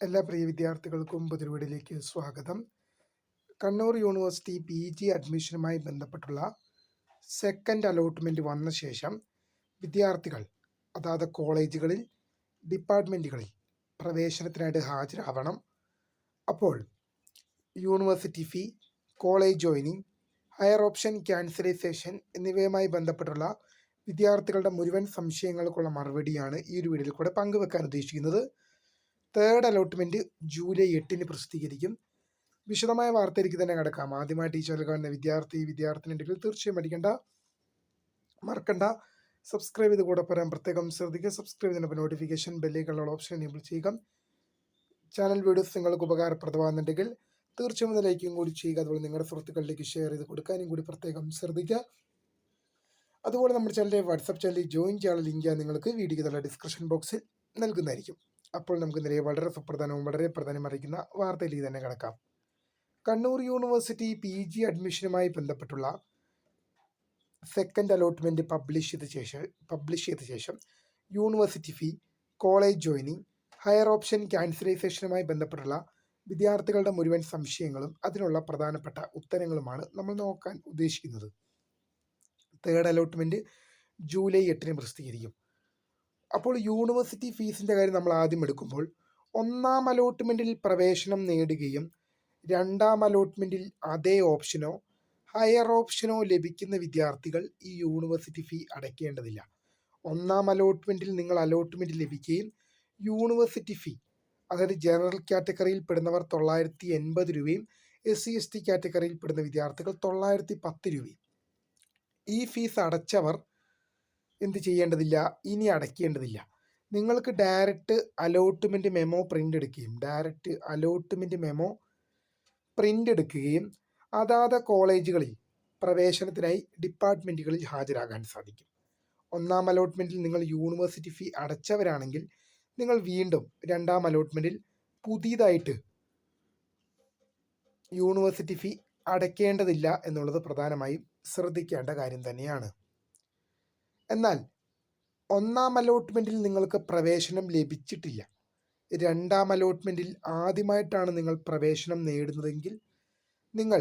എല്ലാ പ്രിയ വിദ്യാർത്ഥികൾക്കും പുതിരുവീടിലേക്ക് സ്വാഗതം. കണ്ണൂർ യൂണിവേഴ്സിറ്റി പി ജി അഡ്മിഷനുമായി ബന്ധപ്പെട്ടുള്ള സെക്കൻഡ് അലോട്ട്മെന്റ് വന്ന ശേഷം വിദ്യാർത്ഥികൾ അതാത് കോളേജുകളിൽ ഡിപ്പാർട്ട്മെന്റുകളിൽ പ്രവേശനത്തിനായിട്ട് ഹാജരാവണം. അപ്പോൾ university fee college joining higher option cancellation എന്നിവയുമായി ബന്ധപ്പെട്ടുള്ള വിദ്യാർത്ഥികളുടെ മുഴുവൻ സംശയങ്ങൾക്കുള്ള മറുപടിയാണ് ഈ ഒരു വീഡിയോയിൽ കൂടെ പങ്കുവെക്കാൻ ഉദ്ദേശിക്കുന്നത്. തേർഡ് അലോട്ട്മെന്റ് ജൂലൈ എട്ടിന് പ്രസിദ്ധീകരിക്കും. വിശദമായ വാർത്തയിലേക്ക് തന്നെ കിടക്കാം. ആദ്യമായി ടീച്ചർ കാണുന്ന വിദ്യാർത്ഥി വിദ്യാർത്ഥിനിണ്ടെങ്കിൽ തീർച്ചയായും പഠിക്കേണ്ട മറക്കണ്ട. സബ്സ്ക്രൈബ് ചെയ്ത് കൂടെ പറയാൻ പ്രത്യേകം ശ്രദ്ധിക്കുക. സബ്സ്ക്രൈബ് ചെയ്യുന്ന നോട്ടിഫിക്കേഷൻ ബെല്ലേക്കുള്ള ഓപ്ഷൻ എനേബിൾ ചെയ്യുക. ചാനൽ വീഡിയോസ് നിങ്ങൾക്ക് ഉപകാരപ്രദമാകുന്നുണ്ടെങ്കിൽ തീർച്ചയായും ലൈക്കും കൂടി ചെയ്യുക. അതുപോലെ നിങ്ങളുടെ സുഹൃത്തുക്കളിലേക്ക് ഷെയർ ചെയ്ത് കൊടുക്കാനും കൂടി പ്രത്യേകം ശ്രദ്ധിക്കുക. അതുപോലെ നമ്മുടെ ചാനലിലെ വാട്സപ്പ് ചാനലിൽ ജോയിൻ ചെയ്യാനുള്ള ലിങ്ക് നിങ്ങൾക്ക് വീഡിയോയുടെ ഡിസ്ക്രിപ്ഷൻ ബോക്സിൽ നൽകുന്നതായിരിക്കും. അപ്പോൾ നമുക്ക് ഇന്നലെ വളരെ സുപ്രധാനവും വളരെ പ്രധാനം അറിയിക്കുന്ന വാർത്തയിലേക്ക് തന്നെ കിടക്കാം. കണ്ണൂർ യൂണിവേഴ്സിറ്റി പി ജി അഡ്മിഷനുമായി ബന്ധപ്പെട്ടുള്ള സെക്കൻഡ് അലോട്ട്മെന്റ് പബ്ലിഷ് ചെയ്ത ശേഷം പബ്ലിഷ് ചെയ്ത ശേഷം university fee college joining higher option ക്യാൻസലൈസേഷനുമായി ബന്ധപ്പെട്ടുള്ള വിദ്യാർത്ഥികളുടെ മുഴുവൻ സംശയങ്ങളും അതിനുള്ള പ്രധാനപ്പെട്ട ഉത്തരങ്ങളുമാണ് നമ്മൾ നോക്കാൻ ഉദ്ദേശിക്കുന്നത്. തേർഡ് അലോട്ട്മെന്റ് ജൂലൈ എട്ടിന് പ്രസിദ്ധീകരിക്കും. അപ്പോൾ യൂണിവേഴ്സിറ്റി ഫീസിന്റെ കാര്യം നമ്മൾ ആദ്യം എടുക്കുമ്പോൾ ഒന്നാം അലോട്ട്മെന്റിൽ പ്രവേശനം നേടുകയും രണ്ടാം അലോട്ട്മെന്റിൽ അതേ ഓപ്ഷനോ ഹയർ ഓപ്ഷനോ ലഭിക്കുന്ന വിദ്യാർത്ഥികൾ ഈ യൂണിവേഴ്സിറ്റി ഫീ അടയ്ക്കേണ്ടതില്ല. ഒന്നാം അലോട്ട്മെന്റിൽ നിങ്ങൾ അലോട്ട്മെന്റ് ലഭിക്കുകയും യൂണിവേഴ്സിറ്റി ഫീ അതായത് ജനറൽ കാറ്റഗറിയിൽ പെടുന്നവർ തൊള്ളായിരത്തി എൺപത് രൂപയും എസ് സി എസ് ടി കാറ്റഗറിയിൽ പെടുന്ന വിദ്യാർത്ഥികൾ തൊള്ളായിരത്തി പത്ത് രൂപയും. ഈ ഫീസ് അടച്ചവർ എന്ത് ചെയ്യേണ്ടതില്ല? ഇനി അടയ്ക്കേണ്ടതില്ല. നിങ്ങൾക്ക് ഡയറക്റ്റ് അലോട്ട്മെന്റ് മെമോ പ്രിന്റ് എടുക്കുകയും ഡയറക്റ്റ് അലോട്ട്മെന്റ് മെമോ പ്രിന്റ് എടുക്കുകയും അതാത് കോളേജുകളിൽ പ്രവേശനത്തിനായി ഡിപ്പാർട്ട്മെന്റുകളിൽ ഹാജരാകാൻ സാധിക്കും. ഒന്നാം അലോട്ട്മെന്റിൽ നിങ്ങൾ യൂണിവേഴ്സിറ്റി ഫീ അടച്ചവരാണെങ്കിൽ നിങ്ങൾ വീണ്ടും രണ്ടാം അലോട്ട്മെന്റിൽ പുതിയതായിട്ട് യൂണിവേഴ്സിറ്റി ഫീ അടയ്ക്കേണ്ടതില്ല എന്നുള്ളത് പ്രധാനമായും ശ്രദ്ധിക്കേണ്ട കാര്യം തന്നെയാണ്. എന്നാൽ ഒന്നാം അലോട്ട്മെന്റിൽ നിങ്ങൾക്ക് പ്രവേശനം ലഭിച്ചിട്ടില്ല. രണ്ടാം അലോട്ട്മെന്റിൽ ആദ്യമായിട്ടാണ് നിങ്ങൾ പ്രവേശനം നേടുന്നതെങ്കിൽ നിങ്ങൾ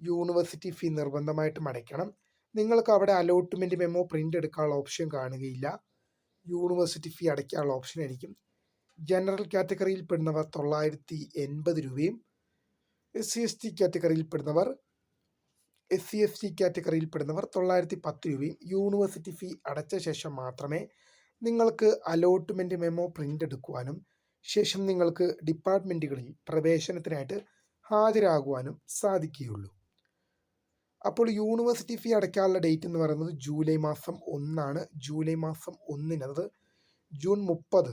യൂണിവേഴ്സിറ്റി ഫീ നിർബന്ധമായിട്ടും അടയ്ക്കണം. നിങ്ങൾക്ക് അവിടെ അലോട്ട്മെന്റ് മെമ്മോ പ്രിന്റ് എടുക്കാനുള്ള ഓപ്ഷൻ കാണുകയില്ല. യൂണിവേഴ്സിറ്റി ഫീ അടയ്ക്കാനുള്ള ഓപ്ഷൻ ആയിരിക്കും. ജനറൽ കാറ്റഗറിയിൽ പെടുന്നവർ തൊള്ളായിരത്തി എൺപത് രൂപയും എസ് സി എസ് ടി കാറ്റഗറിയിൽ പെടുന്നവർ എസ് സി എസ് ടി കാറ്റഗറിയിൽ പെടുന്നവർ തൊള്ളായിരത്തി പത്ത് രൂപയും യൂണിവേഴ്സിറ്റി ഫീ അടച്ച ശേഷം മാത്രമേ നിങ്ങൾക്ക് അലോട്ട്മെന്റ് മെമ്മോ പ്രിന്റ് എടുക്കുവാനും ശേഷം നിങ്ങൾക്ക് ഡിപ്പാർട്ട്മെന്റുകളിൽ പ്രവേശനത്തിനായിട്ട് ഹാജരാകുവാനും സാധിക്കുകയുള്ളൂ. അപ്പോൾ യൂണിവേഴ്സിറ്റി ഫീ അടയ്ക്കാനുള്ള ഡേറ്റ് എന്ന് പറയുന്നത് ജൂലൈ മാസം ഒന്നാണ്. ജൂലൈ മാസം ഒന്നിന് അത് ജൂൺ മുപ്പത്.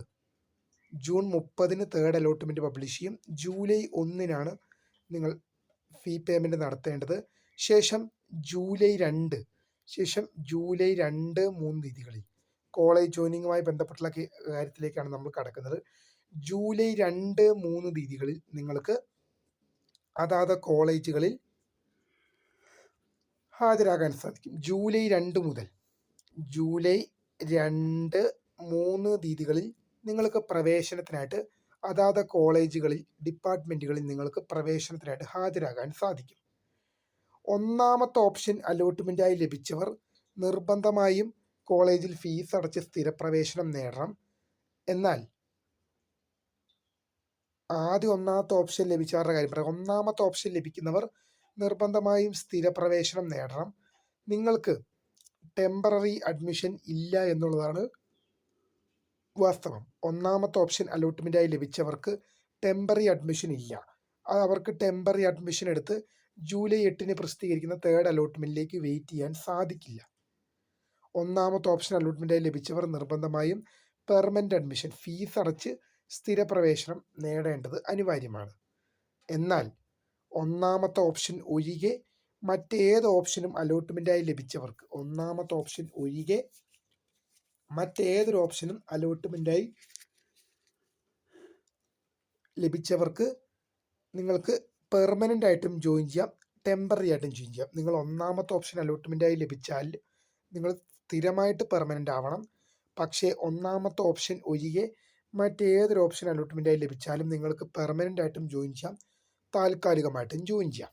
ജൂൺ മുപ്പതിന് തേർഡ് അലോട്ട്മെന്റ് പബ്ലിഷ് ചെയ്യും. ജൂലൈ ഒന്നിനാണ് നിങ്ങൾ ഫീ പേയ്മെന്റ് നടത്തേണ്ടത്. ശേഷം ജൂലൈ രണ്ട് ശേഷം ജൂലൈ രണ്ട് മൂന്ന് തീയതികളിൽ കോളേജ് ജോയിനിങ്ങുമായി ബന്ധപ്പെട്ടുള്ള കാര്യത്തിലേക്കാണ് നമ്മൾ കടക്കുന്നത്. ജൂലൈ രണ്ട് മൂന്ന് തീയതികളിൽ നിങ്ങൾക്ക് അതാത് കോളേജുകളിൽ ഹാജരാകാൻ സാധിക്കും. ജൂലൈ രണ്ട് മുതൽ ജൂലൈ രണ്ട് മൂന്ന് തീയതികളിൽ നിങ്ങൾക്ക് പ്രവേശനത്തിനായിട്ട് അതാത് കോളേജുകളിൽ ഡിപ്പാർട്ട്മെന്റുകളിൽ നിങ്ങൾക്ക് പ്രവേശനത്തിനായിട്ട് ഹാജരാകാൻ സാധിക്കും. ഒന്നാമത്തെ ഓപ്ഷൻ അലോട്ട്മെന്റായി ലഭിച്ചവർ നിർബന്ധമായും കോളേജിൽ ഫീസ് അടച്ച് സ്ഥിരപ്രവേശനം നേടണം. എന്നാൽ ആദ്യം ഒന്നാമത്തെ ഓപ്ഷൻ ലഭിച്ചവരുടെ കാര്യം പറയാം. ഒന്നാമത്തെ ഓപ്ഷൻ ലഭിക്കുന്നവർ നിർബന്ധമായും സ്ഥിരപ്രവേശനം നേടണം. നിങ്ങൾക്ക് ടെമ്പററി അഡ്മിഷൻ ഇല്ല എന്നുള്ളതാണ് വാസ്തവം. ഒന്നാമത്തെ ഓപ്ഷൻ അലോട്ട്മെന്റായി ലഭിച്ചവർക്ക് ടെമ്പററി അഡ്മിഷൻ ഇല്ല. അത് അവർക്ക് ടെമ്പററി അഡ്മിഷൻ എടുത്ത് ജൂലൈ എട്ടിന് പ്രസിദ്ധീകരിക്കുന്ന തേർഡ് അലോട്ട്മെന്റിലേക്ക് വെയിറ്റ് ചെയ്യാൻ സാധിക്കില്ല. ഒന്നാമത്തെ ഓപ്ഷൻ അലോട്ട്മെന്റായി ലഭിച്ചവർ നിർബന്ധമായും പെർമനന്റ് അഡ്മിഷൻ ഫീസ് അടച്ച് സ്ഥിരപ്രവേശനം നേടേണ്ടത് അനിവാര്യമാണ്. എന്നാൽ ഒന്നാമത്തെ ഓപ്ഷൻ ഒഴികെ മറ്റേത് ഓപ്ഷനും അലോട്ട്മെന്റായി ലഭിച്ചവർക്ക് ഒന്നാമത്തെ ഓപ്ഷൻ ഒഴികെ മറ്റേതൊരു ഓപ്ഷനും അലോട്ട്മെന്റായി ലഭിച്ചവർക്ക് നിങ്ങൾക്ക് പെർമനന്റ് ആയിട്ടും ജോയിൻ ചെയ്യാം ടെമ്പററി ആയിട്ടും ജോയിൻ ചെയ്യാം. നിങ്ങൾ ഒന്നാമത്തെ ഓപ്ഷൻ അലോട്ട്മെന്റായി ലഭിച്ചാൽ നിങ്ങൾ സ്ഥിരമായിട്ട് പെർമനന്റ് ആവണം. പക്ഷേ ഒന്നാമത്തെ ഓപ്ഷൻ ഒഴികെ മറ്റേതൊരു ഓപ്ഷൻ അലോട്ട്മെന്റായി ലഭിച്ചാലും നിങ്ങൾക്ക് പെർമനന്റ് ആയിട്ടും ജോയിൻ ചെയ്യാം താൽക്കാലികമായിട്ടും ജോയിൻ ചെയ്യാം.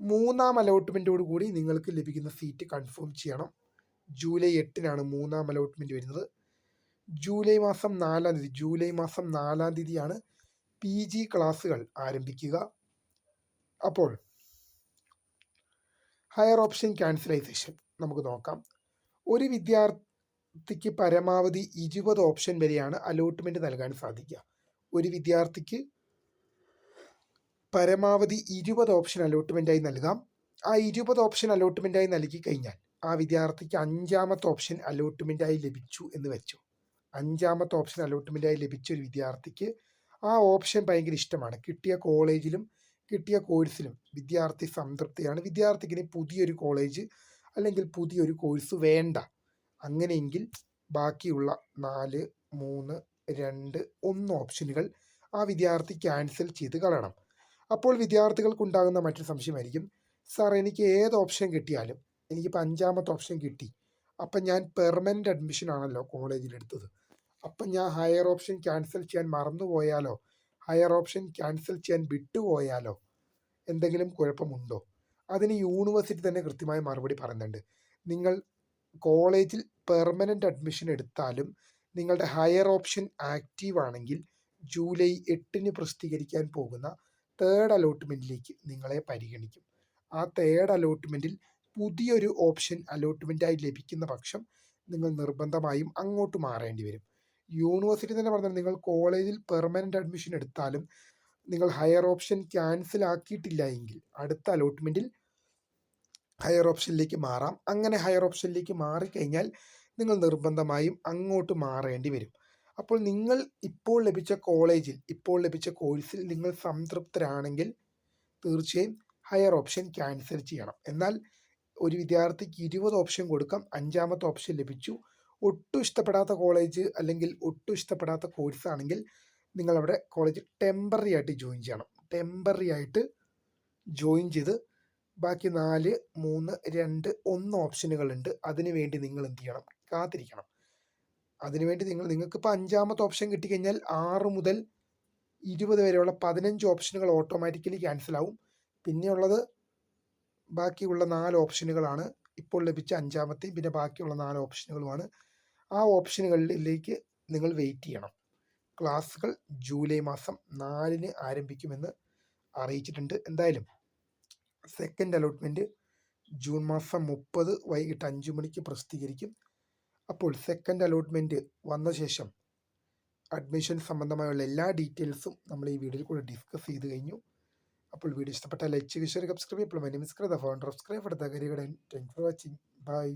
മൂന്നാം അലോട്ട്മെന്റോട് കൂടി നിങ്ങൾക്ക് ലഭിക്കുന്ന സീറ്റ് കൺഫേം ചെയ്യണം. ജൂലൈ എട്ടിനാണ് മൂന്നാം അലോട്ട്മെന്റ് വരുന്നത്. ജൂലൈ മാസം നാലാം തീയതി ജൂലൈ മാസം നാലാം തീയതിയാണ് പി ജി ക്ലാസ്സുകൾ ആരംഭിക്കുക. അപ്പോൾ ഹയർ ഓപ്ഷൻ ക്യാൻസലൈസേഷൻ നമുക്ക് നോക്കാം. ഒരു വിദ്യാർത്ഥിക്ക് പരമാവധി ഇരുപത് ഓപ്ഷൻ വരെയാണ് അലോട്ട്മെന്റ് നൽകാൻ സാധിക്കുക. ഒരു വിദ്യാർത്ഥിക്ക് പരമാവധി ഇരുപത് ഓപ്ഷൻ അലോട്ട്മെന്റായി നൽകാം. ആ ഇരുപത് ഓപ്ഷൻ അലോട്ട്മെന്റായി നൽകി കഴിഞ്ഞാൽ ആ വിദ്യാർത്ഥിക്ക് അഞ്ചാമത്തെ ഓപ്ഷൻ അലോട്ട്മെന്റായി ലഭിച്ചു എന്ന് വെച്ചു. അഞ്ചാമത്തെ ഓപ്ഷൻ അലോട്ട്മെന്റായി ലഭിച്ച ഒരു വിദ്യാർത്ഥിക്ക് ആ ഓപ്ഷൻ ഭയങ്കര ഇഷ്ടമാണ്. കിട്ടിയ കോളേജിലും കിട്ടിയ കോഴ്സിലും വിദ്യാർത്ഥി സംതൃപ്തിയാണ്. വിദ്യാർത്ഥിക്ക് പുതിയൊരു കോളേജ് അല്ലെങ്കിൽ പുതിയൊരു കോഴ്സ് വേണ്ട. അങ്ങനെയെങ്കിൽ ബാക്കിയുള്ള നാല് മൂന്ന് രണ്ട് ഒന്ന് ഓപ്ഷനുകൾ ആ വിദ്യാർത്ഥി ക്യാൻസൽ ചെയ്ത് കളയണം. അപ്പോൾ വിദ്യാർത്ഥികൾക്കുണ്ടാകുന്ന മറ്റൊരു സംശയമായിരിക്കും. സാർ എനിക്ക് ഏത് ഓപ്ഷൻ കിട്ടിയാലും എനിക്കിപ്പോൾ അഞ്ചാമത്തെ ഓപ്ഷൻ കിട്ടി. അപ്പം ഞാൻ പെർമനന്റ് അഡ്മിഷൻ ആണല്ലോ കോളേജിൽ എടുത്തത് അപ്പം ഞാൻ ഹയർ ഓപ്ഷൻ ക്യാൻസൽ ചെയ്യാൻ മറന്നുപോയാലോ ഹയർ ഓപ്ഷൻ ക്യാൻസൽ ചെയ്യാൻ വിട്ടുപോയാലോ എന്തെങ്കിലും കുഴപ്പമുണ്ടോ? അതിന് യൂണിവേഴ്സിറ്റി തന്നെ കൃത്യമായ മറുപടി പറയുന്നുണ്ട്. നിങ്ങൾ കോളേജിൽ പെർമനന്റ് അഡ്മിഷൻ എടുത്താലും നിങ്ങളുടെ ഹയർ ഓപ്ഷൻ ആക്റ്റീവ് ആണെങ്കിൽ ജൂലൈ എട്ടിന് പ്രസിദ്ധീകരിക്കാൻ പോകുന്ന തേർഡ് അലോട്ട്മെന്റിലേക്ക് നിങ്ങളെ പരിഗണിക്കും. ആ തേർഡ് അലോട്ട്മെന്റിൽ പുതിയൊരു ഓപ്ഷൻ അലോട്ട്മെന്റായി ലഭിക്കുന്ന പക്ഷം നിങ്ങൾ നിർബന്ധമായും അങ്ങോട്ട് മാറേണ്ടി വരും. യൂണിവേഴ്സിറ്റി തന്നെ പറഞ്ഞാൽ നിങ്ങൾ കോളേജിൽ പെർമനന്റ് അഡ്മിഷൻ എടുത്താലും നിങ്ങൾ ഹയർ ഓപ്ഷൻ ക്യാൻസൽ ആക്കിയിട്ടില്ല എങ്കിൽ അടുത്ത അലോട്ട്മെന്റിൽ ഹയർ ഓപ്ഷനിലേക്ക് മാറാം. അങ്ങനെ ഹയർ ഓപ്ഷനിലേക്ക് മാറിക്കഴിഞ്ഞാൽ നിങ്ങൾ നിർബന്ധമായും അങ്ങോട്ട് മാറേണ്ടി വരും. അപ്പോൾ നിങ്ങൾ ഇപ്പോൾ ലഭിച്ച കോളേജിൽ ഇപ്പോൾ ലഭിച്ച കോഴ്സിൽ നിങ്ങൾ സംതൃപ്തരാണെങ്കിൽ തീർച്ചയായും ഹയർ ഓപ്ഷൻ ക്യാൻസൽ ചെയ്യണം. എന്നാൽ ഒരു വിദ്യാർത്ഥിക്ക് ഇരുപത് ഓപ്ഷൻ കൊടുക്കാം. അഞ്ചാമത്തെ ഓപ്ഷൻ ലഭിച്ചു. ഒട്ടും ഇഷ്ടപ്പെടാത്ത കോളേജ് അല്ലെങ്കിൽ ഒട്ടും ഇഷ്ടപ്പെടാത്ത കോഴ്സ് ആണെങ്കിൽ നിങ്ങളവിടെ കോളേജ് ടെമ്പററി ആയിട്ട് ജോയിൻ ചെയ്യണം. ടെമ്പററി ആയിട്ട് ജോയിൻ ചെയ്ത് ബാക്കി നാല് മൂന്ന് രണ്ട് ഒന്ന് ഓപ്ഷനുകളുണ്ട് അതിനു വേണ്ടി നിങ്ങൾ എന്ത് ചെയ്യണം? കാത്തിരിക്കണം. അതിനുവേണ്ടി നിങ്ങൾ നിങ്ങൾക്ക് ഇപ്പോൾ അഞ്ചാമത്തെ ഓപ്ഷൻ കിട്ടിക്കഴിഞ്ഞാൽ ആറ് മുതൽ ഇരുപത് വരെയുള്ള പതിനഞ്ച് ഓപ്ഷനുകൾ ഓട്ടോമാറ്റിക്കലി ക്യാൻസൽ ആവും. പിന്നെയുള്ളത് ബാക്കിയുള്ള നാല് ഓപ്ഷനുകളാണ് ഇപ്പോൾ ലഭിച്ച അഞ്ചാമത്തെയും പിന്നെ ബാക്കിയുള്ള നാല് ഓപ്ഷനുകളുമാണ് ആ ഓപ്ഷനുകളിലേക്ക് നിങ്ങൾ വെയിറ്റ് ചെയ്യണം. ക്ലാസ്സുകൾ ജൂലൈ മാസം നാലിന് ആരംഭിക്കുമെന്ന് അറിയിച്ചിട്ടുണ്ട്. എന്തായാലും സെക്കൻഡ് അലോട്ട്മെന്റ് ജൂൺ മാസം മുപ്പത് വൈകിട്ട് അഞ്ച് മണിക്ക് പ്രസിദ്ധീകരിക്കും. അപ്പോൾ സെക്കൻഡ് അലോട്ട്മെന്റ് വന്ന ശേഷം അഡ്മിഷൻ സംബന്ധമായുള്ള എല്ലാ ഡീറ്റെയിൽസും നമ്മൾ ഈ വീഡിയോയിൽ കൂടെ ഡിസ്കസ് ചെയ്ത് കഴിഞ്ഞു. അപ്പോൾ വീഡിയോ ഇഷ്ടപ്പെട്ടാൽ ലൈക്ക് ചെയ്യുക സബ്സ്ക്രൈബ് ഇപ്പോൾ my name is founder subscribe for the കരികടൻ thank for watching by